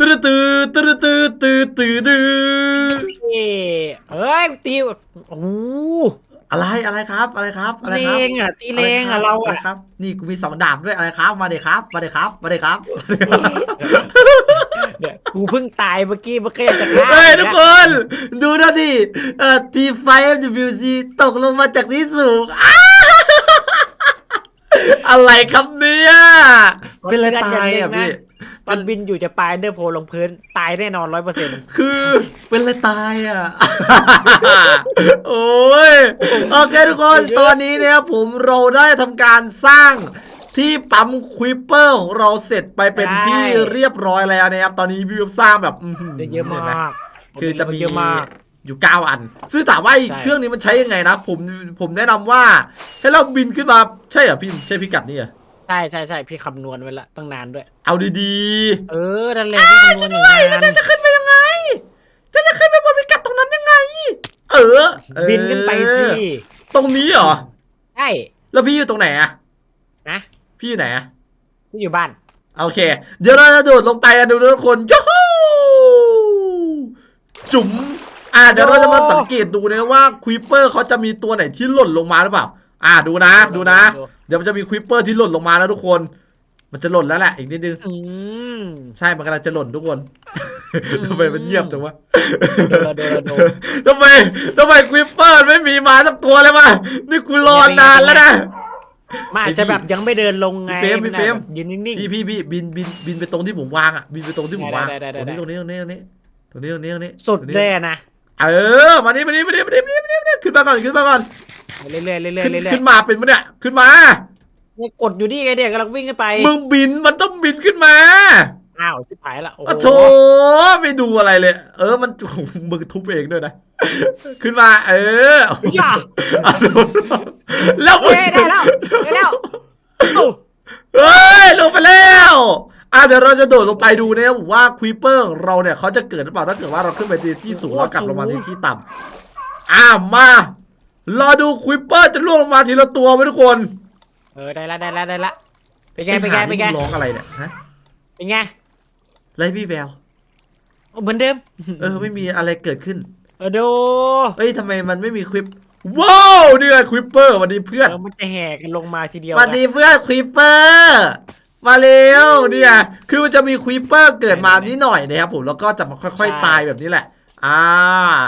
ตื้อตื้อตื้อตื้อตื้อตื้อตื้อเอ้ยเอ้ยตีโอ้โหอะไรอะไรครับ อะไรครับอะไรเลครับงอะตีเลงอะเราอะไรอะครับ นี่กูมีสองดาบด้วยอะไรครับ มาเด็ครับมาเด็ครับมาเด็ครับเดี๋ยวกูเพิ่งตายเมื่อกี้เมื่อกี้จะฆ่าเฮ้ยมึทุงกนะคน ดูนะดิเอ่อ T5 FWC ตกลงมาจากที่สูงอ้าอะไรครับเนี่ยเป็นอะไรตายอะพี่ ตอนบินอยู่จะปลายเดอร์โพลลงพื้น ตายแน่นอนร้อยเปอร์เซ็นต์คือเป็นอะไรตายอะ โอ้ย โอเคทุกคน ตอนนี้เนี่ยผมเราได้ทำการสร้างที่ปั๊มควิปเปอร์ของเราเสร็จไปเป็นที่เรียบร้อยแล้วนะครับ ตอนนี้พี่วิวสร้างแบบอื้อหืได้เยอะห็นไหมากคือจะมีเยอะมากอยู่ 9 อัน ซึ่งถามว่าไอ้ใช่เครื่องนี้มันใช้ยังไงนะ ผมผมแนะนำว่าให้เราบินขึ้นมาใช่เหรอพี่ใช่พิกัดนี่เหรอ ใช่ใช่ใช่พี่คำนวณไว้ละตั้งนานด้วย เอาดีเออนั่นแหละพี่คำนวณอย่างๆนั้นจะจะขึ้นไปยังไงจะจะขึ้นไปบนพิกัดตรงนั้นยังไง เออเออบินขึ้นไปสิตรงนี้เหรอ ใช่แล้วพี่อยู่ตรงไหนอะนะพี่อยู่ไหนอะพี่อยู่บ้านโอเค เดี๋ยวเราจะโดดลงไปกันดูนะทุกคนยูฮูจุ๋มอ่าเดี๋ยวเราจะมาสังเกตดูนะว่าควิปเปอร์เขาจะมีตัวไหนที่หล่นลงมาหรือเปล่า อ่าดูนะดูนะ เดี๋ยวมันจะมีควิปเปอร์ที่หล่นลงมาแล้วทุกคน มันจะหล่นแล้วแหละอีกนิดนึงอืมใช่มันกำลังจะหล่นทุกคนทำไมมันเงียบจังวะเดี๋ยวเดี๋ยวเดี๋ยวทำไมทำไมควิปเปอร์ไม่มีมาสักตัวเลยวะนี่กูรอนานแล้วนะมันอาจจะแบบยังไม่เดินลงไงพี่เฟรมพี่เฟรมนอาจแบบยืนนิ่งพี่พี่พี่บินบินบินไปตรงที่ผมวางอะบินไปตรงที่ผมวางได้ได้ได้ตรงนี้ได้ตรงนี้ตรงนี้ตรงนี้ตรงนี้ตรงนี้ตรงนี้ๆสุดตรงนี้เลยนะเออมานี่มานี่มานี่มานี่มานี่มานี่มานี่ขึ้นมาก่อนขึ้นมาก่อน เรื่อยๆเรื่อยๆเรื่อยขึ้นๆเรื่อยขึ้นมาเป็นปะเนี่ยขึ้นมาๆเนี่ยกดอยู่นี่ไงเด็กกำลังวิ่งขึ้นไปมึงบินมันต้องบินขึ้นมาอ้าวชิบหายละโอ้โอ้โหโถไม่ดูอะไรเลย เออมันมึงทุบเองด้วยนะ ขึ้นมา เอออย่าเอาดูแล้วมึง เฮ้ยได้แล้วได้แล้วเอ้าเฮ้ยลงไปแล้วอะเดี๋ยวเราจะโดดลงไปดูนะครับว่าควีเปอร์ของเราเนี่ยเขาจะเกิดหรือเปล่าถ้าเกิดว่าเราขึ้นไปที่สูงแล้วกลับลงมาที่ที่ต่ำอะมา รอดูควีเปอร์จะล่วงลงมาทีละตัวไหมทุกคนเออได้ละได้ละได้ละเป็นไงเป็นไงอ้เป็นหาไงมึร้องอะไรเนี่ยฮะเป็นไงไรพี่แววเหมือนเดิมเออไม่มีอะไรเกิดขึ้น เออดูเอ้ยทำไมมันไม่มีควิปว้าวนี่ไงควิปเปอร์สวัสดีเพื่อนเออมันจะแห่กันลงมาทีเดียวสวัสดีเพื่อนควิปเปอร์มาเร็วเนี่ยคือมันจะมีควิปเปอร์เกิดมานิดหน่อยนะครับผมแล้วก็จะมาค่อย ๆ ตายแบบนี้แหละ อ่า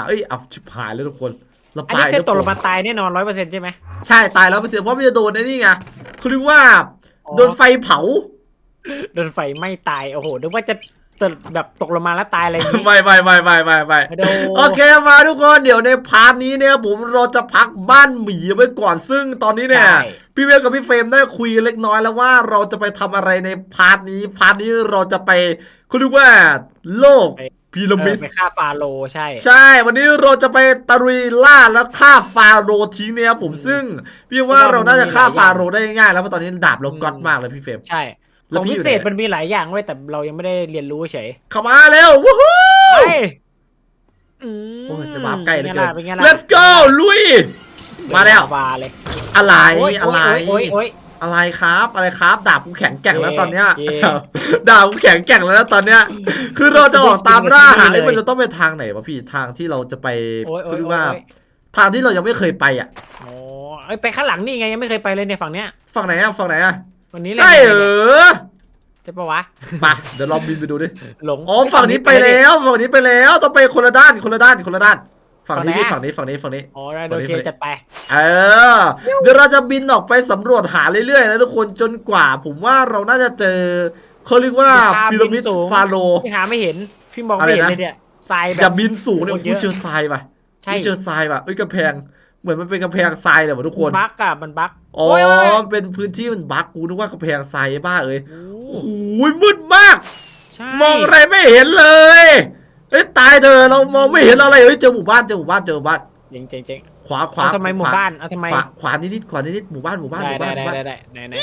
เอ้ยเอาชิบหายแล้วทุกคน เราอันตานี้ยคือตกลงแวมาตายแน่นอนร้อยเปอร์เซ็นต์ใช่ไหมใช่ตายแล้วเปอร์เซ็นต์เพราะมันจะโดนไอ้นี่ไงเขาเรียกว่าอ๋อโดนไฟเผาโดนไฟไหม่ตายโอ้โหนึกว่าจะตกแบบตกลงมาแล้วตายอะไรอย่างนี้ ไม่ไม่ไม่ไม่ไม่ไม่ไม่โดน โอเคมาทุกคนเดี๋ยวในพาร์ทนี้เนี่ยผมเราจะพักบ้านหมีไว้ก่อนซึ่งตอนนี้เนี่ย ใช่ พี่เวลกับพี่เฟรมได้คุยกันเล็กน้อยแล้วว่าเราจะไปทำอะไรในพาร์ทนี้ พาร์ทนี้เราจะไปคุณรู้ว่าโลก พีระเอมิอดไปฆ่าฟาโรห์ใช่ ใช่ วันนี้เราจะไปตะลุยล่าแล้วฆ่าฟาโรห์ทิ้งเนี่ยครับผมซึ่ง พี่ว่าเราน่าจะฆ่าฟาโรห์ได้ง่ายแล้วเพราะตอนนี้ดาบเราก๊อตมากเลยพี่เฟรมใช่แล้ขวองพี่พิอยู่เศษไหนมันมีหลายอย่างไว้ยแต่เรายังไม่ได้เรียนรู้เฉยเข้ามาเร็ววู้ฮู้ไปอืมโอ้ยจะมาใกล้เหลือเกินป็นไงล่ะ let's go ลุยมาแล้วบาเลยอะไรโยอะไรโอ้ยโอ้ย อะไรครับอะไรครับดาบกูแข็งแกร่งแล้วตอนเนี้ยเย้ดาบกูแข็งแกร่งแล้วนะตอนเนี้ย คือเราจะออกตามล่าหาเลยไอ้มันจะต้องไปทางไหนวะพี่ทางที่เราจะไปโอ้ยโอ้คืยอว่า โอ้ยทางที่เรายังไม่เคยไปอะโอ้เอ้ยไปข้างหลังนี่ไงยังไม่เคยไปเลยเนี่ยฝั่งเนี้ยฝั่งไหนอะฝั่งไหนอะวันนี้แหละใช่เหรอใช่ปะวะมาเดี๋ยวลองบินไปดูดิหลงอ๋อฝั่งนี้ไปแล้วฝั่งนี้ไปแล้วต้องไปคนละด้านคนละด้านคนละด้าน ฝั่งนี้พี่ฝั่ฝั่งงไหนนี้ฝั่งนี้ฝั่งนี้อ๋อได้ฝั่งโอนี้เคฝั่งนี้จัดไป เออ เดี๋ยวเราจะบินออกไปสำรวจหาเรื่อยๆนะทุกคนจนกว่า ผมว่าเราน่าจะเจอเขาเรียกว่าตามพีระมิดบินสูงฟาโรห์พี่หาไม่เห็นพี่มองอะไรไม่เห็นนะเลยเนี่ยทรายแบอย่าบบินสูงเนี่ยโคตรเยกูอะเจอทรายป่ะใช่กูเจอทรายป่ะเอ้ยกำแพงเหมือนมันเป็นกำแพงทรายเลยว่ะทุกคนบั๊กอะมันบั๊กอ๋อโยโยโยเป็นพื้นที่มันบั๊กกูนึกว่ากำแพงทรายบ้าเอ้ยโอ้โอ้ยมืดมากใช่มองอะไรไม่เห็นเลย เอ้ยตายเธอะเรามองไม่เห็นอะไรเฮ้ยเจอหมู่บ้านเจอหมู่บ้านเจอหมู่บ้าน เจ๋งเจ๋งเจ๋งขวาขวาเอาทำไมหมู่ขวบ้านเอาทำไมขวาขวานิดๆขวานิดๆหมู่บ้านหมู่บ้านหได้มู่ได้บ้านหได้มู่บ้านได้ได้ไหนไหน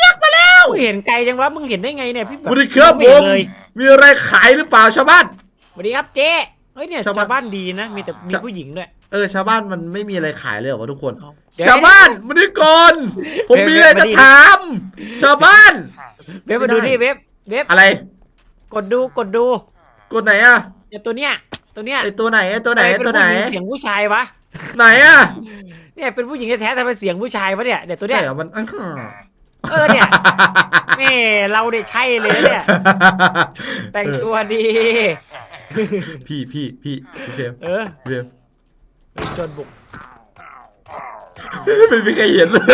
อยากมาแล้วเห็นไกลจังวะมึงเห็นได้ไงเนี่ยพี่แบบสวัสดีครับไม่ผเห็มนเลยมีอะไรขายหรือเปล่าชาวบ้าน สวัสดีครับเจ๊เฮ้ยเนี่ยชาวบ้าน ชาวบ้านดีนะมีแต่มีชาวผู้หญิงด้วย เออชาวบ้านมันไม่มีอะไรขายเลยเหรอวะทุกคนเอเดี๋ยชาวบ้านมาดิก่อนผมมีอะไรจะถามชาวบ้าน เว็บมาดูนี่เว็บเว็บอะไร กดดูกดดูกดไหนอะ เนี่ยตัวเนี้ยตัวเนี้ยไอตัวไหนไอตัวไหนทำไอ้เป็ตัวไหนผู้ญิงเสียงผู้ชายวะไหนอะเนี่ยเป็นผู้หญิงแท้ๆแต่เป็นเสียงผู้ชายวะเนี่ยเดี๋ยวตัวเนี้ใช่ยเหรอมันอื้อหือเออเนี่ยแม่เราเนี่ยใช่เลยนะเนี่ย แต่งตัวดี พี่พี่พี่พี่เฟรมเออพี่เฟรมจนบุกไม่มีใครเห็นเลย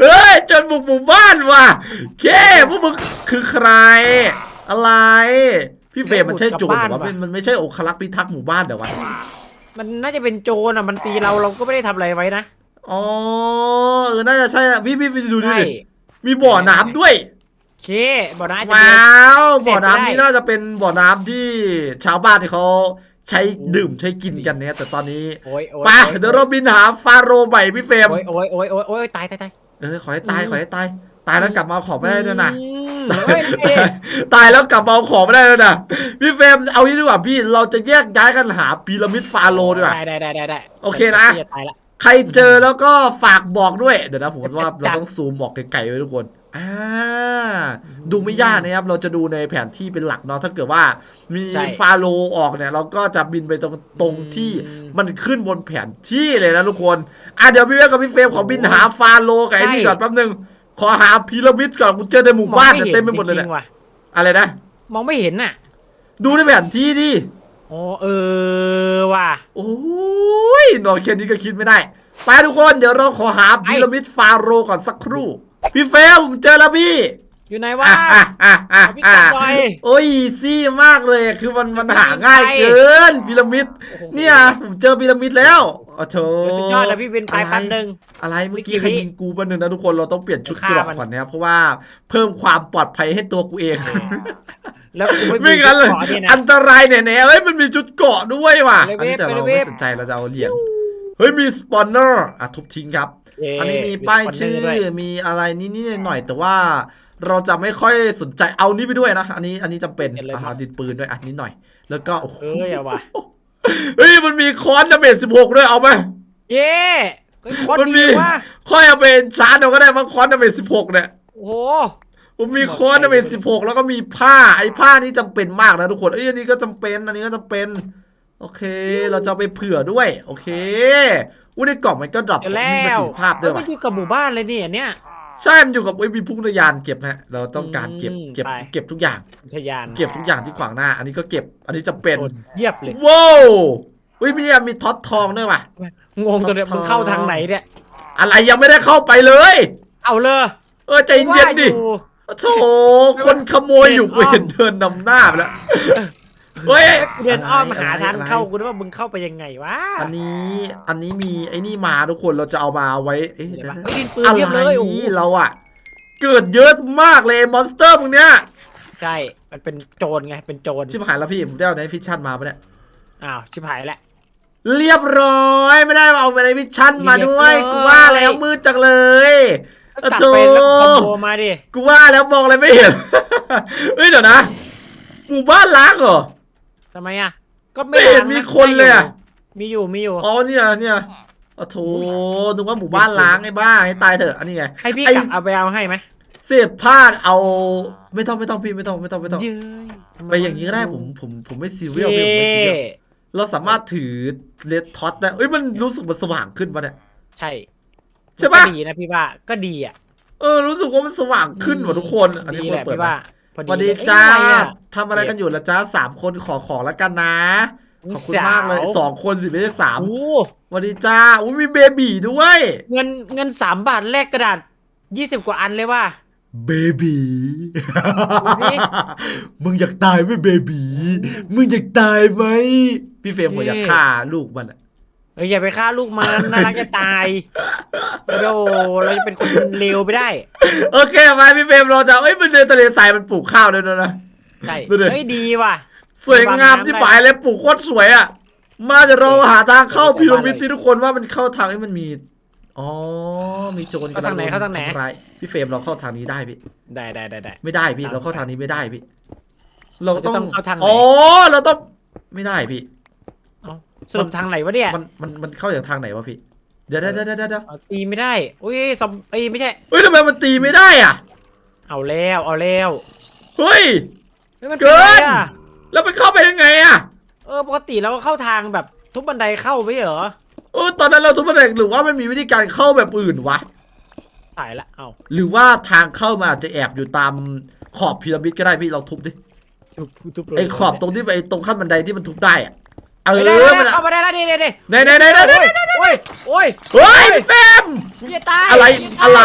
เฮ้ยจนบุกหมู่บ้านว่ะเก้พวกมึงคือใคร อะไร พี่เฟรมมันใช่โจรเหรอวะมันมันไม่ใช่องคลักษ์พิทักษ์หมู่บ้านเหรอวะมันน่าจะเป็นโจรอะมันตีเราเราก็ไม่ได้ทำอะไรไว้นะอ๋อเออน่าจะใช่อะพี่พี่พี่ดูดิใช่มีบ่อน้ำด้วย โอเคบอกนะอาจจะว้มีาวเสร็บ่อจได้ น้ำนี้น่าจะเป็นบ่อน้ำที่ชาวบ้านที่เขาใช้ดื่มใช้กินกันเนี่ยแต่ตอนนี้โอ้ยโอ้ยไปเดี๋ยวเราบินหาฟาโรห์ใหม่พี่เฟรมโอ้ยโอ้ยโอ้ยโอ้ยโอ้ยตายตายตาย เออขอให้ตายขอให้ตาย ตายแล้วกลับมาเอาของไม่ได้ด้วยนะ อืม เฮ้ยเฮ้ยตายแล้วกลับมาเอาของไม่ได้ด้วยนะพี่เฟรมเอางี้ดีกว่าพี่เราจะแยกย้ายกันหาพีระมิดฟาโรห์ดีกว่า ได้ได้ได้ได้ได้โอเคนะแต่ตายละใครเจอแล้วก็ฝากบอกด้วย เดี๋ยวนะผมว่าจัดเราต้องซูมออกไกลๆไว้ทุกคนอ่าดูไม่ยากนะครับ เราจะดูในแผนที่เป็นหลักเนาะถ้าเกิดว่ามีใช่ฟาโลออกเนี่ย เราก็จะบินไปตรงตรงที่อืม มันขึ้นบนแผนที่เลยนะทุกคน อะเดี๋ยวพี่เวฟกับพี่เฟรมขอบินหาฟาโลกับไอ้นี่ใช่ก่อนแป๊บนึง ขอหาพีระมิดก่อนกูเจอในหมู่บ้านเนี่ยเต็มไปหมดเลยจเนี่ยริงๆว่ะอะไรนะ มองไม่เห็นน่ะดูในแผนที่ดิโอ้เออว่ะ โอ้ยนอนแค่นี้ก็คิดไม่ได้ ไปทุกคน เดี๋ยวเราขอหาพีระมิดฟาโรห์ก่อนสักครู่ พี่เฟรมผมเจอแล้วพี่อยู่ไหนวะ อะอะอะอะเอาพี่กัดหน่อยโอ้ยซี่มากเลย คือมันมันหาง่ายไปเกินพีระมิด โอ้โห เนี่ยผมเจอพีระมิดแล้ว โอ้โถสุดยอดนะพี่เป็นไปอะไรแป๊บนึง อะไรเมื่อกี้เมื่อกี้ใครยิงกูแป๊บนึงนะทุกคนเราต้องเปลี่ยนชุดฆ่าเกราะมันก่อนนะครับเพราะว่าเพิ่มความปลอดภัยให้ตัวกูเอง แล้วกูไม่ไม่มีงั้นเลยขอเนี่ยนะอันตรายแน่ๆเฮ้ยมันมีจุดเกราะด้วยว่ะไปเลยอันนี้แต่ไปเราเลยไม่สนใจเราจะเอาเหรียญเฮ้ยมีสปอนเนอร์อะทุบทิ้งครับเย้อันนี้มีป้ายชื่อสปนเนร์ด้วยมีอะไรนิดๆหน่อยๆแต่ว่าเราจะไม่ค่อยสนใจเอานี้ไปด้วยนะ อันนี้อันนี้จำเป็นเห็นเลยอาหารดินปืนด้วยอันนี้หน่อย แล้วก็โอ้โหเอ้ยเอาว่ะ เฮ้ยมันมีคอนดาเมจสิบหกด้วยเอาไหมเย้เฮ้ยโคตรมันมีดีว่ะค่อยเอาไปชาร์จเอาก็ได้มั้งคอนดาเมจสิบหกเนี่ยโอ้โห ผมมีคอนดาเมจสิบหกแล้วก็มีผ้าไอ้ผ้านี่จำเป็นมากนะทุกคนเอ้ยอันนี้ก็จำเป็นอันนี้ก็จำเป็นโอเค เราจะเอาไปเผื่อด้วย โอเคอุ้ยในกล่องมันก็ดรอปเดี๋ยวมีแล้ประวสิทธิภาพด้วยเอ้ยมัว่ะนอยู่กับหมู่บ้านเลยนี่อันเนี้ย ใช่มันอยู่กับไอ้ยมีพุ่งทะยานเก็บนะเราต้องการเก็บอืมเก็บ ไป เก็บทุกอย่างอุทยานเก็บทุกอย่างที่ขวางหน้า อันนี้ก็เก็บ อันนี้จะเป็น โดนเยียบเลย ว้าวอุ้ยมีอะมีท็อตทองด้วยว่ะ งงตัวเนี้ยทองมึงเข้าทางไหนเนี่ย อะไรยังไม่ได้เข้าไปเลย เอาเลยเออใจเย็นดิ ว่าอยู่โธ่คนขโมยอยู่เดินอ้อมเห็นเดินนำหน้าไปแล้ว เฮ้ยเดินอ้อมหาะไรทางอะไรเข้ากูนึกว่ามึงเข้าไปยังไงวะอันนี้อันนี้มีไอ้นี่มาทุกคนเราจะเอามาไว้เอ๊ะเดี๋เดี๋ยยววปะนะไม่ดินปืนอะไรเรียบเลยโอ้โหเราอะเกิดเยอะมากเลยมอนสเตอร์พวกเนี้ยใช่ มันเป็นโจรไงเป็นโจรชิบหายแล้วพี่ผมได้เอาในฟิชชั่นมาปะเนี่ยอ้าวชิบหายแล้วเรียบร้อยไม่ได้เอาในฟิชชั่นมาด้วยเรียบร้อยกูว่าแล้วมืดจังเลยก็กลับโธ่ไปแล้วคอมโบมาดิกูว่าแล้วมองอะไรไม่เห็นเฮ้ยเดี๋ยวนะหมู่บ้านล้างเหรอ ทำไมอะ ก็ไม่เห็นล้างะมีคนเลยอะ มีอยู่มีอยู่ อ๋อเนี่ยเนี่ยโอ้โถนึกว่าหมู่บ้านล้างไอ้บ้าให้ตายเถอะอันนี้ไง ให้พี่ไอ้ กลับเอาไปเอาให้ไหมเศษผ้าเอาไม่ต้องไม่ต้องพี่ไม่ต้องไม่ต้องไม่ต้อง เย้ยไปอย่างนี้ก็ได้ผมผมผมไม่ซีโอเรียลเคพี่ผมไม่ซีเรียลเราสามารถถือเลดท็อตได้เอ้ยมันรู้สึกมันสว่างขึ้นปะเนี่ย ใช่ใช่ปะ ก็ดีนะพี่ว่าก็ดีอะเออรู้สึกว่ามันสว่างขึ้นว่ะทุกคน อันนี้ดีคแหนละเปิดพี่มาว่า พอสวัสดีเลยจ้าเอ้ยอะไรอะทำอะไรกันอยู่ละจ้าสามคนขอของแล้วกันนะ ขอบคุณมากเลยสาวสองคนสิไม่ใช่สามโอ้สวัสดีจ้าอุ้ยมีเบบีด้วย เงินเงินสามบาทแลกกระดาษยี่สิบกว่าอันเลยว่ะ เบบีดูสิ มึงอยากตายไหมเบบีมึงอยากตายไหมพี่เฟรมผมอยากฆ่าลูกมันอะ เอ้ยอย่าไปฆ่าลูกมันน่ารักจะตายโอ้โหเราจะเป็นคนเลวไปได้โอเคมาพี่เฟรมเราจะเอ้ยมันเดินทะเลทรายมันปลูกข้าวด้วยนะ ใช่ดูดิ เฮ้ยดีว่ะ สวยงามที่ปลายเลยปลูกโคตรสวยอะ มาเดี๋ยวเราหาทางเข้าพีระมิดที่ทุกคนว่ามันเข้าทางไอ้มันมีอ๋อมีโจรกำลังโดนทำร้ายพี่เฟรมเราเข้าทางนี้ได้พี่ได้ได้ได้ได้ไม่ได้พี่เราเข้าทางนี้ไม่ได้พี่ เราเราจะต้องต้องเข้าทางไหนอ๋อเราต้องไม่ได้พี่เอ้า สรุปทางไหนวะเนี่ยมันมันมันเข้าจากทางไหนวะพี่เดี๋ยวเดี๋ยวเดี๋ยวเดี๋ยวเดี๋ยวเอาตีไม่ได้อุ้ยซอมเอ้ยไม่ใช่ เฮ้ยทำไมมันตีไม่ได้อะเอาแล้วเอาแล้วเฮ้ยฮ้ยมันเกิเป็นนไงอะ แล้วมันเข้าไปยังไงอะเออปกติเราก็เข้าทางแบบทุบบันไดเข้าไม่ใช่เหรอเออตอนนั้นเราทุบมันเองหรือว่ามันมีวิธีการเข้าแบบอื่นวะ ตายละเอ้าหรือว่าทางเข้ามาอาจจะแอบอยู่ตามขอบพีระมิดก็ได้พี่เราทุบดิทุบทุบเลยไอ้ขอบตรงที่ไอ้ตรงขั้นบันไดที่มันทุบได้อะ เอเฮ้ยได้อได้มันได้อะเข้ามาได้แล้วนี่นี่นี่ไหนไหนไหนไหนไหนโอ้ยโอ้ยเฮ้ยพี่เฟรมกูจะตายอะไรกูจตายอะไร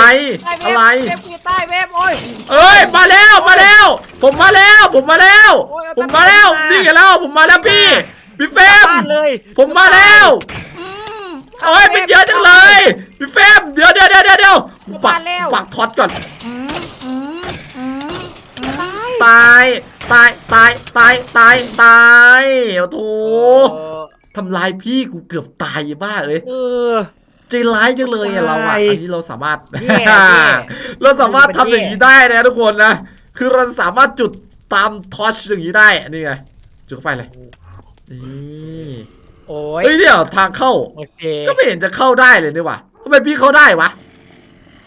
ตายเว็บอะไรเว็บกูจะตายเว็บโอ้ยเอ้ยมาแล้วมาแล้ว ผมมาแล้วผมมาแล้วโอ้ยเอาผมมาแล้วแป๊บนึงนะนี่ไงแล้วผมมาแล้วพี่พี่เฟรมบ้านเลยผมมาแล้วโอ้ยเป็นเยอะจังเลยพี่เฟรมเดี๋ยวเดี๋ยวเดี๋ยวเดี๋ยวเดี๋ยวปักปักท็อตก่อน ตายตายตายตายตายตายตายโอ้โหเออทำลายพี่กูเกือบตายบ้าเอ้ยเออใจร้ายจังเลยอะเราอะตายอันนี้เราสามารถแย่แย่เราสามารถทำอย่างนี้ได้นะทุกคนนะคือเราสามารถจุดตามทอชอย่างนี้ได้นี่ไงจุดเข้าไปเลยนี่โอ้ยเฮ้ยเดี๋ยวทางเข้าโอเคก็ไม่เห็นจะเข้าได้เลยนี่หว่าทำไมพี่เข้าได้วะ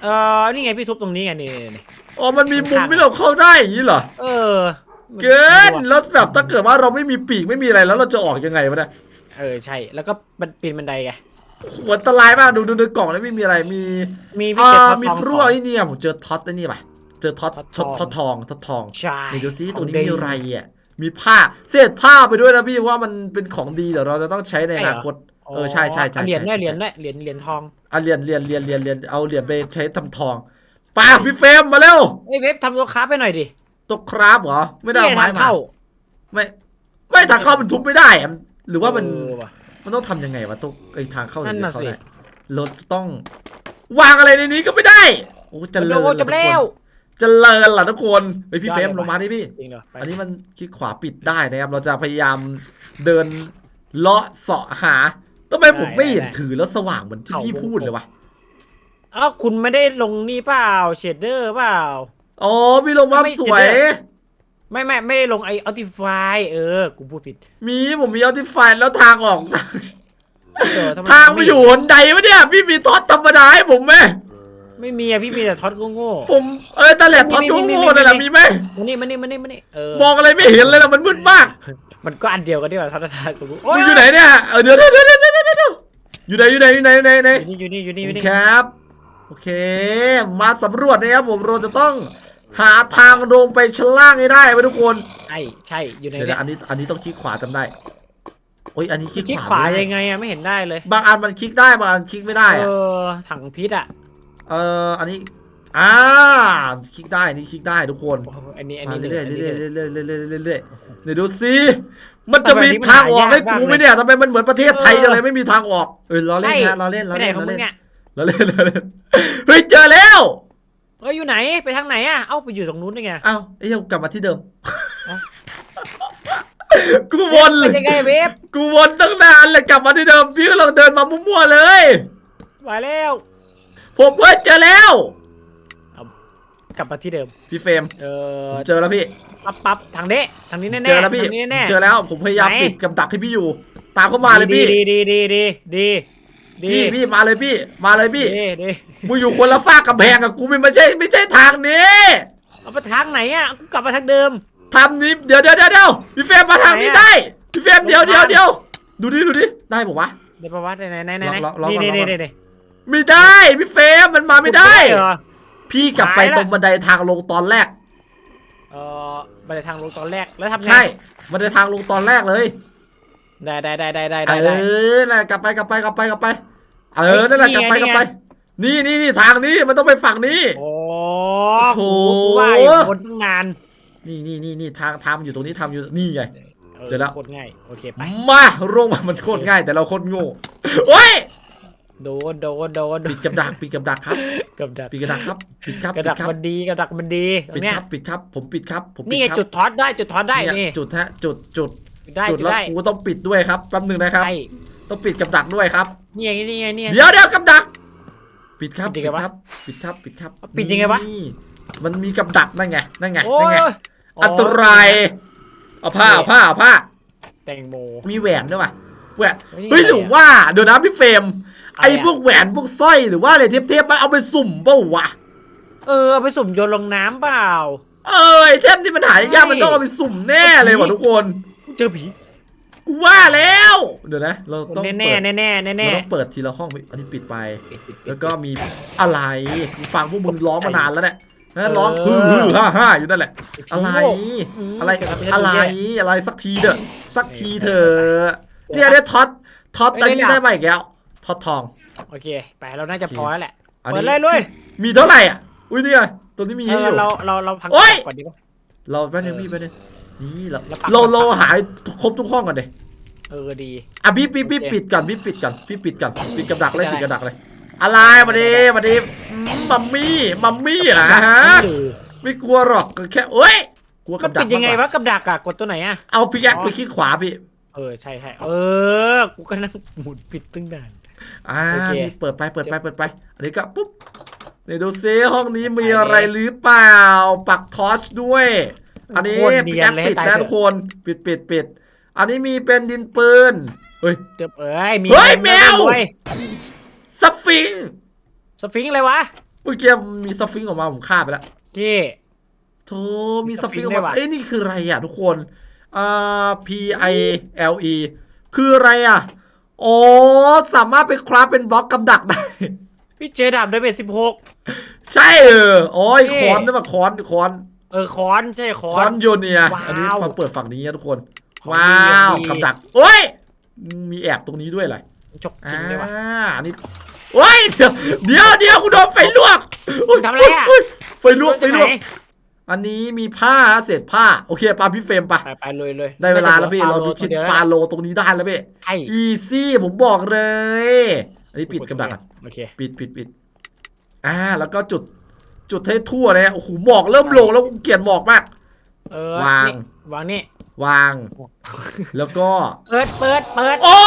เออนี่ไงพี่ทุบตรงนี้ไงนี่นี่นี่ อ๋อมันมีมุมที่เราเข้าได้อย่างนี้เหรอ เออเกินแล้วแบบถ้าเกิดว่าเราไม่มีปีกไม่มีอะไรแล้วเราจะออกยังไงวะเนี่ยเออใช่ แล้วก็มันปีนบันไดไงโหอันตรายมากดูดูในกล่องแล้วไม่มีอะไรมีมีพี่อ่าเก็บท็อตมีทองพรั่วไอ้เนี่ยผมเจอท็อตไอ้นี่ป่ะเจอท็อตท็ท็ออตตทองท็อตทองท็อตทองใช่นี่ดูซิตัวนี้ขมีงอะไรอะมีผ้าเศษผ้าไปด้วยนะพี่ว่ามันเป็นของดีเดี๋ยวเราจะต้องใช้ในอนาคต เออใช่ใช่ใช่เหรียญใช่ได้ใช่เหรียญได้เหรียญเหรียญทองอะเหรียญเหรียญเหรียญเหรียญเหรียญเอาเหรียญไปใช้ทำทองป้าพี่เฟรมมาเร็วเอ้ยเว็บทำตัวค้าไปหน่อยดิตกคราบเหรอไม่ได้เอานี่ไม้ทางมาเข้าไม่ไม่ทางเข้ามันทุบไม่ได้อะหรือว่ามัน เออว่ะ มันต้องทำยังไงวะตรงไอ้ทางเข้านั่นถึงน่ะจะเข้าสิได้เราจะต้อง วางอะไรในนี้ก็ไม่ได้โอ้เจริญโอ้ล่ะจะทุกแล้ควนเจริญล่ะทุกคนเฮ้ยพี่ยอดเฟรมเลยลงมาดิพี่ จริงเหรอไปอันนี้มันคลิกขวาปิดได้นะครับ เราจะพยายามเดินเลาะเสาะหา ทำไมผมไม่เห็นถือแล้วสว่างเหมือนที่พี่พูดเลยวะเอ้าคุณไม่ได้ลงนี่เปล่าเชดเดอร์เปล่าอ๋อพี่ลงว่าสวย ไม่ไม่ไม่ได้ลงไออัลติฟายเออ กูพูดผิด มีผมมีเอาที่ไฟแล้วทางออกเออทำไมทางมาอยู่หนใดวะเนี่ย พี่มีท็อตธรรมดาให้ผมไหมไม่มีอะพี่มีแต่ท็อตโง่ผมเอ้ยตะแหลกท็อตมีมีมีโง่ๆนั่นแหละมีมีไหมๆมานี่มานี่มานี่มานี่เออมองอะไรไม่เห็นเลยนะมันมืดมาก มันก็อันเดียวกันดีกว่าท็อตทากูมึงอยู่ไหนเนี่ยเออเดี๋ยวเดี๋ยวเดี๋ยว อยู่ไหนอยู่ไหนอยู่ไหนอยู่ไหนอยู่ไหนอยู่นี่อยู่นี่อยู่นี่อยู่นี่ครับ โอเค มาสำรวจนะครับผมเราจะต้องหาทางลงไปชั้นล่างให้ได้ไว้ทุกคนใช่ใช่อยู่ในเดี๋ยวเนี่นะยอันนี้อันนี้ต้องคลิกขวาจำได้โอ้ยอันนี้คลิกคลิกขวาขวาไม่ได้ยังไงอะไม่เห็นได้เลยบางอันมันคลิกได้บางอันคลิกไม่ได้เออะอถังพิษอะเอออันนี้ อ่าคลิกได้อันนี่คลิกได้ทุกคนโอ้โหอันนี้อันมานี้เรื่อยอันๆนี้เรื่อยๆเรื่อยๆเรื่อยๆเรื่อยๆเรื่อยๆเดี๋ยวดูสิมันจะทำไมมีอันนี้มันทางออกให้หายากกูไหมมากเลยเนี่ยทำไมมันเหมือนประเทศไทยเอออะไรไม่มีทางออกเออเราเล่นใช่ นะเราเล่นเราไปไหนเล่นของเรามึเล่นงเนี่ยเราเล่นเราเล่นเฮ้ยเจอแล้วเอ้ยอยู่ไหนไปทางไหนอะเอ้าไปอยู่ตรงนู้นได้ไงเอ้าไอ้เหี้ยกลับมาที่เดิมเอ้ากูวนเป็นยังไงเว็บกูวนตั้งนานเลยกลับมาที่เดิมพี่ก็ลองเดินมามั่วๆเลย มาแล้วผมเฮ้ยเจอแล้ว กลับมาที่เดิม พี่เฟรมเออผมเจอแล้วพี่ ปั๊บปั๊บทางนี้ทางนี้แน่ๆเจอแล้วพี่ทางนี้แน่เจอแล้วผมพยายามไหน ปิดกับดักให้พี่อยู่ ตามเข้ามาเลยพี่ ดีดีดีดีดีดีพี่พี่มาเลยพี่ มาเลยพี่ดีดีมึงอยู่คนละฝากกำแพงกับกูไม่ใช่ไม่ใช่ทางนี้เอาไปทางไหนอะกูกลับมาทางเดิม ทำนี้เดี๋ยวเดี๋ยวเดี๋ยวเดี๋ยวพี่เฟรมมาทางนี้ไหนอะ ได้พี่เฟรมเดี๋ยวลงเดี๋ยวทางเดี๋ยวดูดิดูดิได้ปะวะ เดี๋ยวประวัติไหนไหนไหนไหนลองลองนี่ลองนี่ลองนี่นี่ไม่ได้พี่เฟรมมันมาไม่ได้เหรอ พี่กลับไปหายละตรงบันไดทางลงตอนแรก เออบันไดทางลงตอนแรกแล้วทำไงใช่บันไดทางลงตอนแรกเลยได้ได้ได้ได้ได้เอได้อน่ะกลับไปกลับไปกลับไปกลับไป เออนั่นแหละนี่กลับไงไปนี่กลับไงไป นี่นี่นี่ทางนี้มันต้องไปฝั่งนี้โอ้โถกูว่าอยู่บนตั้งนานนี่นี่นี่นี่ทางทำอยู่ตรงนี้ทำอยู่นี่ไงเจอแล้วโคตรง่ายโอเคไปมาโรงมันโคตรง่ายแต่เราโคตรโง่โอ้ย โดนโดนโดนปิดกับดักปิดกับดักครับกับดักปิดกับดักครับปิดครับกระปิดัดกครับมันดีกระดักมันดีตรปิดงเนี้คยรับปิดครับผมปิดครับผมปินี่ดไงครับจุดทอดได้จุดทอดได้เนี่ยนี่จุดฮะจุดจุดได้จุดจุดแล้วได้กูต้องปิดด้วยครับแป๊บหนึงนะครับ ใช่ต้องปิดกับดักด้วยครับ นี่ไงนี่ไงนี่ไง เดี๋ยวเดี๋ยวกับดัก ปิดครับปิปิดดยังไงวะครับปิดครับปิดครับปิดยังไงวะ นี่มันมีกับดักนั่นไงนั่นไงโอ้นั่นยไงอันตรายเอาผ้าเอาผ้าเอาผ้าแตงโม มีแหวนด้วยว่ะแหวนเฮ้ยเฮ้ยอะไรหรืออะว่าเดี๋ยวนะพี่เฟรมอะ ไรไอ้อะพวกแหวนพวกสร้อยหรือว่าอะไรเทพๆมันเอาไปสุ่มเปล่าวะ เออเอาไปสุ่มโยนลงน้ำเปล่า เออไอเทมที่มันหายากมันต้องเอาไปสุ่มแน่เลยว่ะทุกคนเจอผีกูว่าแล้ว เดี๋ยวนะ เราต้องแน่เปิดแน่แน่แน่แน่เราต้องเปิดทีละห้องไปอันนี้ปิดไป แล้วก็มีอะไรกูฟังพวกมึงร้องมานานแล้วเนี่ยนะร้องฮือฮือฮ่าฮ่าอยู่นั่นแหละ อะไร อะไรอะไรอะไรสักทีเด้อะสักทีเถอะเนี่ยเนี่ยท็อตท็อตตอนนี้ได้มาอีกแล้ว ท็อตทอง โอเค ไปเราน่าจะพอแล้วแหละอันเปิดนี้เลยเลยมีเท่าไหร่อะ อุ้ยนี่ไงตัวนี้มีเอให้ออยู่ เราเราเราพังโอ๊ย ก่อนดีกว่า เราแป๊บนึงพี่แป๊บนึงนี่เราแล้วปัก เราปักเราหายครบทุกห้องก่อนเดเออดี อะพี่พี่พี่โอเคปิดก่อนพี่ปิดก่อนพี่ปิดก่อนปิดกับดักเลยปิปิดดอะไรกับดักเลย อะไรมาดิมาดิอืมมัมมี่มัมมี่เหรอฮะเออไม่กลัวหรอกก็แค่เอ้ยกลัวมักันบดัปิกดยังไงมากกวะกับดักอะกดตัวไหนอะเอาพี่แอ๊กอ๋อไปคลิกขวาพี่ เออใช่ใช่เออ กูก็นั่งหมุนปิดตึ้งนาน อ่าโอเค นี่เปิดไปเปิดไปเปิดไป อันนี้ก็ปุ๊บเดี๋ยวดูซิห้องนี้มีอะไรหรือเปล่า ปักทอร์ชด้วย อันนี้โคตรพี่เนียแอนกเลยปิดตายนะเถทุกอะคนปิดปิดปิดอันนี้มีเป็นดินปืนเฮ้ยเติบเอ้ยมีเฮ้ยงินแมว ด้วยสฟิงค์สฟิงค์อะไรวะเมื่อกี้มีสฟิงค์ออกมาผมฆ่าไปแล้วที่โธ่มีสฟิงค์ออกมีสฟิงค์ด้วยมาว่ะ เอ้ยนี่คืออะไรอะทุกคนอ่า P I L E คืออะไรอะ อ๋อสามารถไปคราฟเป็นบล็อกกับดักได้ พี่เจอดาบไดเมจสิบหก ใช่เอออ๋อไอ้นี่ คอนนี่มาคอนคอนเออคอนใช่คอคอน นโยเนียว้าวอันนี้มาเปิดฝั่งนี้นะทุกคน ของว้าดีวของดี กับดักโอ้ย มีแอบตรงนี้ด้วยอะไรจกจริงเลยว่ะอ่าอันนี้โอ้ยเดี๋ยวเดี๋ยวเดี๋ยวกูโดนไฟลวกโยทำอะไรอะโยไฟลวกไฟลวกหน อันนี้มีผ้าเศษผ้า โอเคปาพี่เฟรมปะไปไปเลยเลยได้เวลาแล้วพี่น่เราจะหพิอชิตตัวดียวฟาโลตรงนี้ได้แล้วพี่ใช่อีซี่ผมบอกเลย อันนี้ปิดกับดักอะโอเคปิดปิดปิดอ่าแล้วก็จุดจุดให้ทั่วเลยโอ้โหหมอกเริ่มลงแล้วกูเกลียดหมอกมากเออวางนี่วางนี่วาง แล้วก็ เปิดเปิดเปิดโอ้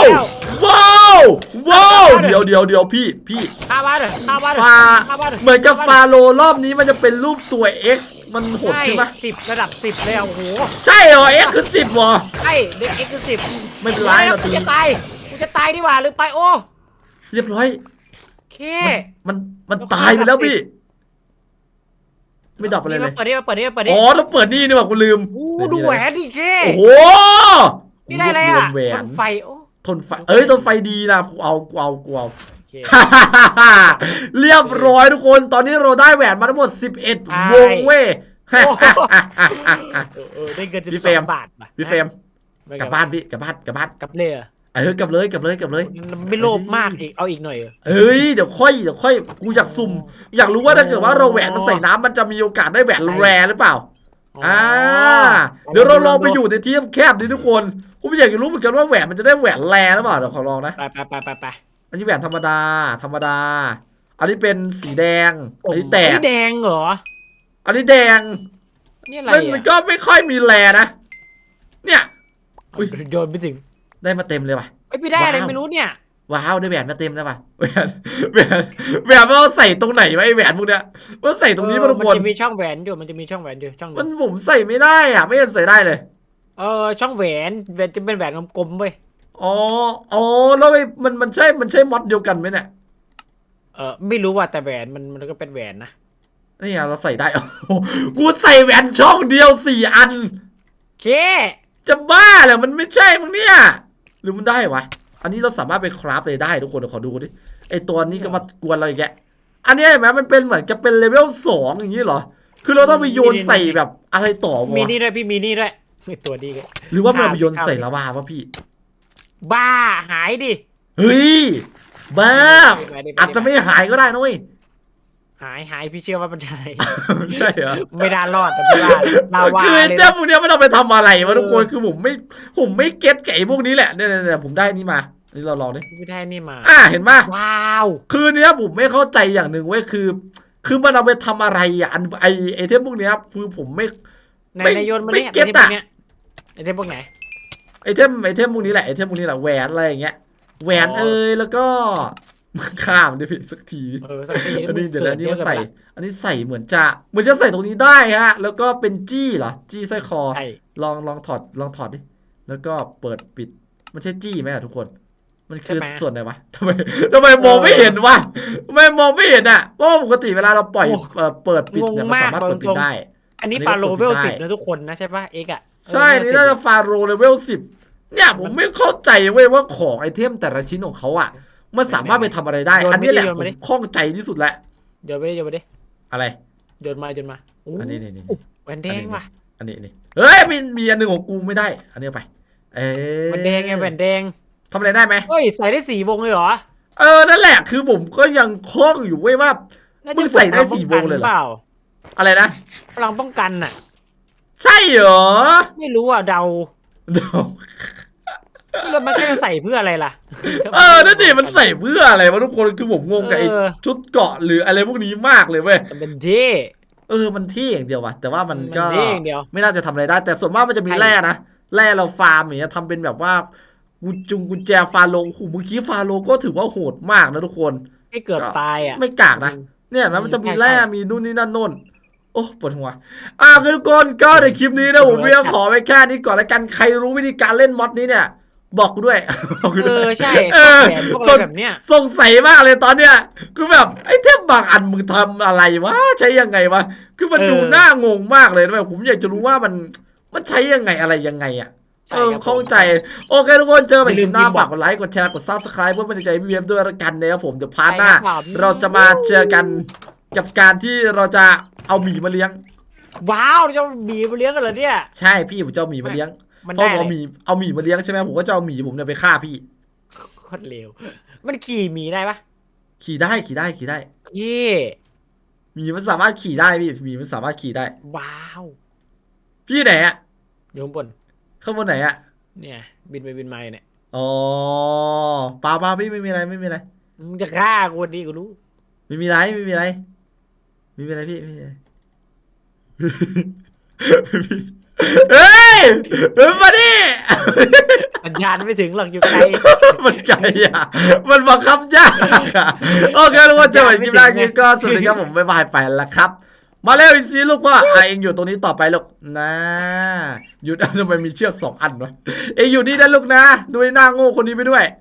วแล้วว้าวว้าวเอาเดี๋เดี๋ยยววเดี๋ยวเดี๋ยวพี่พี่ข้าบ้านเลยข้าบ้านเลยฟาข้าบ้านลยเหมือนกับข้ฟาโลรอบนี้มันจะเป็นรูปตัว X มันโหดใช่ขึ้นปะสิบระดับสิบเลยอะโอ้โหใช่เหรอ X คือสิบวะใช่เด็กเอ็กซ์สิบไม่เป็นไรเราตีกูจะตายกูจะตายดีกว่าหรือไปโอ้เรียบร้อยโอเคมันมันแล้วตายไปแล้วระดับพี่ ไม่ดับอะไรเลยเปิดดิเปิดดิเปิดดิอ๋อต้องเปิดนี่นี่ว่ะกูลืมโอ้ดูแหวนดิเคโอ้โหนี่ได้อะไรรวอะมแหวนมันไฟโอ้ ทนไฟเอ้ยทนไฟดีนะกูเอากูเอากูเอาโอเคเรียบร้อยทุกคนตอนนี้เราได้แหวนมาทั้งหมดใช่11 วงเว้ยโอ้โหเออเออได้เงินจะพี่เฟรมบาทป่ะพี่เฟรมไม่กลับบ้านพี่กลับบ้านกลับบ้านกลับเลยเหรอเออกลับเลยกลับเลยกลับเลย ไม่โลภมากอีกเอาอีกหน่อยเหรอเอ้ยเดี๋ยวค่อยเดี๋ยวค่อยกูอยากสุ่ม อยากรู้ว่าถ้าเกิดว่าเราแหวนมันใส่น้ำมันจะมีโอกาสได้แหวนแรหรือเปล่าอ่าเดี๋ยวเราลองไปอยู่ในที่แคบดิทุกคน ผมอยากจะรู้เหมือนกันว่าแหวนมันจะได้แหวนแรหรือเปล่าเดี๋ยวขอลองนะไปไปไปไปไปอันนี้แหวนธรรมดา ธรรมดา อันนี้เป็นสีแดง อันนี้แตกนี่แดงเหรอ อันนี้แดงนี่อะไรมันมันอะก็ไม่ค่อยมีแรนะ เนี่ยอุ๊ยโยนไปถึง ได้มาเต็มเลยว่ะไอ้ยพี่ได้อะไรว้าวไม่รู้เนี่ย ว้าวได้แหวนมาเต็มแล้วป่ะแหวนแหวนแหวนมันเอาใส่ตรงไหนวะไอแหวนพวกเนี้ยมันใส่ตรงนี้เอมาอทุกมันคนจะมีช่องแหวนอยู่มันจะมีช่องแหวนอยู่ช่องหมันึนงผมใส่ไม่ได้อะ ไม่เห็นใส่ได้เลย เออช่องแหวนแหวนจะเป็นแหวนกลมๆเว้ยอ๋ออ๋อแล้วไอ้มันมันใช่มันใช่มอดเดียวกันไหมเนี่ยเออไม่รู้ว่าแต่แหวนมันมันก็เป็นแหวนนะนี่อะเราใส่ได้โอ้โหกูใส่แหวนช่องเดียวสี่อันโอเค จะบ้าเหรอมันไม่ใช่มั้งเนี่ยหรือมันได้วะอันนี้เราสามารถไปคราฟเลยได้ทุกคนเดี๋ยวขอดูดิไอตัวนี้ก็มากวนเราอีกแกอันนี้เห็นไหมมันเป็นเหมือนกับเป็นเลเวลสองอย่างนี้เหรอ คือเราต้องไปโยนใส่แบบอะไรต่อวะมีนี่ด้วยพี่มีนี่ด้วย ตัวดีเลยหรือว่ามันเอาไปโยนข้าวใส่ลาวาวะพี่ บ้าหายดิเฮ้ย บ้าไปดิปดิอาจจะไม่หายก็ได้นะเว้ย หายหายพี่เชื่อว่ามันหาย ใช่เหรอไม่ได้รอดแต่พี่ว่าลาวาคือเลไอ้ยเจ้านะ พวกเนี้ยมันเอาไปทำอะไรวะเออทุกคน คือผมไม่ ผมไม่เก็ตไก่พวกนี้แหละเนี่ยเนี่ยเนี่ยผมได้นี่มาอันนี่เราลองดิ พี่ได้นี่มา อ่า เห็นปะว้าวคือเนี้ยผมไม่เข้าใจอย่างหนึ่งเว้ยคือ คือมันเอาไปทำอะไรอะอันไอไอเทมพวกเนี้ยคือผมไม่ ในไม่ในโยนมาไม่เนี่ยเก็ตไอเทมพวอะกเนี้ย ไอเทมพวกไหนไอเทมไอเทมพวกนี้แหละไอเทมพวกนี้แหละแหวนอะไรอย่างเงี้ยแหวนอ๋อเอ้ยแล้วก็ข้ามดิพี่สักทีเออสักทีอันนี้เดี๋ยวนะอันนี้กิมาอะใส่กับอันนี้ใส่เหมือนจะเหมือนจะใส่ตรงนี้ได้ฮะ แล้วก็เป็นจี้เหรอจี้สร้อยคอใช่ลองลองถอดลองถอดดิแล้วก็เปิดปิดมันใช่จี้ไหมอะทุกคน มันคือส่วนไหนวะทำไมทำไมมองไม่เห็นวะทำไมมองไม่เห็นอะเพราะว่าปกติเวลาเราปล่อยเอ่อเปิดปิดเนี่ยมันสามารถเปิดปิดได้ อันนี้อันนี้ฟาโรก็กดเวลได้สิบนะทุกคนนะใช่ปะเอกอะใช่นี่น่าจะฟาโรเลเวลสิบเนี่ยผมไม่เข้าใจเว้ยว่าของไอเทมแต่ละชิ้นของเขาอะ มันสามารถไปทำอะไรได้ อันนี้แหละผมข้องใจที่สุดแหละโยนไปดิโยนไปดิอะไรโยนมาโยนมาโอ้อันนี้นี่นี่แหวนแดงว่ะอันนี้นี่เฮ้ยมีมีอันหนึ่งของกูไม่ได้ อันนี้เอาไป เอ๊แหวนแดงไงแหวนแดงทำอะไรได้ไหมเฮ้ยใส่ได้สี่วงเลยเหรอเออนั่นแหละคือผมก็ยังคล่องอยู่เว้ยว่าน่าจะมึงใส่ได้สี่วงเลยเหรอเปล่า อะไรนะ พลังป้องกันน่ะ ใช่เหรอไม่รู้อะเดาเดี๋ยวแล้วมันก็จะใส่เพื่ออะไรล่ะเออนั่นดิมันใส่เพื่ออะไรวะทุกคนคือผมงงกับไอ้เออชุดเกราะหรืออะไรพวกนี้มากเลยเว้ย มันเป็นเท่ เออ มันเที่อย่างเดียวว่ะ แต่ว่ามันก็ มันเท่อย่างเดียว ไม่น่าจะทำอะไรได้ แต่ส่วนมากมันจะมีใช่ แร่นะ แร่เราฟาร์มอย่างเงี้ยทำเป็นแบบว่ากุญจุงกุญแจฟาโลโอ้โหเมื่อกี้ฟาโลก็ถือว่าโหดมากนะทุกคนให้เกือบตายอะ ไม่กากนะ เนี่ยเห็นไหมมันจะมีใช่แร่ใช่ มีนู่นนี่นั่นโน่น โอ้ปวดหัวอะทุกคนก็ในคลิปนี้นะผมปวดหัวเรียกขอไว้แค่นี้ก่อนแล้วกันใครรู้วิธีการเล่นมอดนี้เนี่ยบอกกูด้วยบอกกูเอด้วยอใช่เออแผนพวกอะไรแบบเนี้ยสงสัยมากเลยตอนเนี้ยคือแบบไอ้เทพบางอันมึงทำอะไรวะใช้ยังไงวะคือมันเออดูน่างงมากเลยนะแบบผมอยากจะรู้ว่ามันมันใช้ยังไงอะไรยังไงอะใช่เออครับผมเข้าใจ โอเคทุกคนเจอกันอย่าลืคลิมปหน้าพิมพ์บอกฝากกดไลค์กดแชร์กดซับสไครป์เพื่อเป็นกำลังใจให้พี่เวฟด้วยละกันนะครับผมเดี๋ยวพาร์ทหน้าใช่ครับผมเราจะมาเจอกัน กับการที่เราจะเอาหมีมาเลี้ยง ว้าวจะบีบเลี้ยงกันเหรอเนี่ย ใช่พี่ผมจะเอาหมีมาเลี้ยงมันเพราะได้ผมเลเอาหยมีเอาหมีมาเลี้ยงใช่ไหมผมก็จะเอาหมีผมเนี่ยไปฆ่าพี่ โคตรเร็ว มันขี่หมีได้ปะขี่ได้ขี่ได้ขี่ได้เย่หมีมันสามารถขี่ได้พี่หมีมันสามารถขี่ได้ ว้าวพี่ไหนอะอยู่ข้างบนข้างบนไหนอะเนี่ย บินไปบินมาอยู่เนี่ยอ๋อเปล่าเปล่าพี่ไม่มีอะไรไม่มีอะไรมึงจะฆ่ากูดีกูรู้ ไม่มีอะไรไม่มีอะไร ไม่มีอะไรพี่ไม่มีอะไรไม่มีเฮ้ยเฮ้ยมาดิสัญญาณไม่ถึงหรอกอยู่ไกล มันไกลอะ มันบังคับยากอะโอเคทุกคนเจอกันคลิปหน้าคลิปก็สวัสดีครับผมบ๊ายบายไปแล้วครับ มาเร็วอีกซีลูกพ่ออะเองอยู่ตรงนี้ต่อไปลูกนะหยุดทำไมมีเชือกสองอันวะเองอยู่นี่นะลูกนะ ดูไอ้หน้าโง่คนนี้ไปด้วย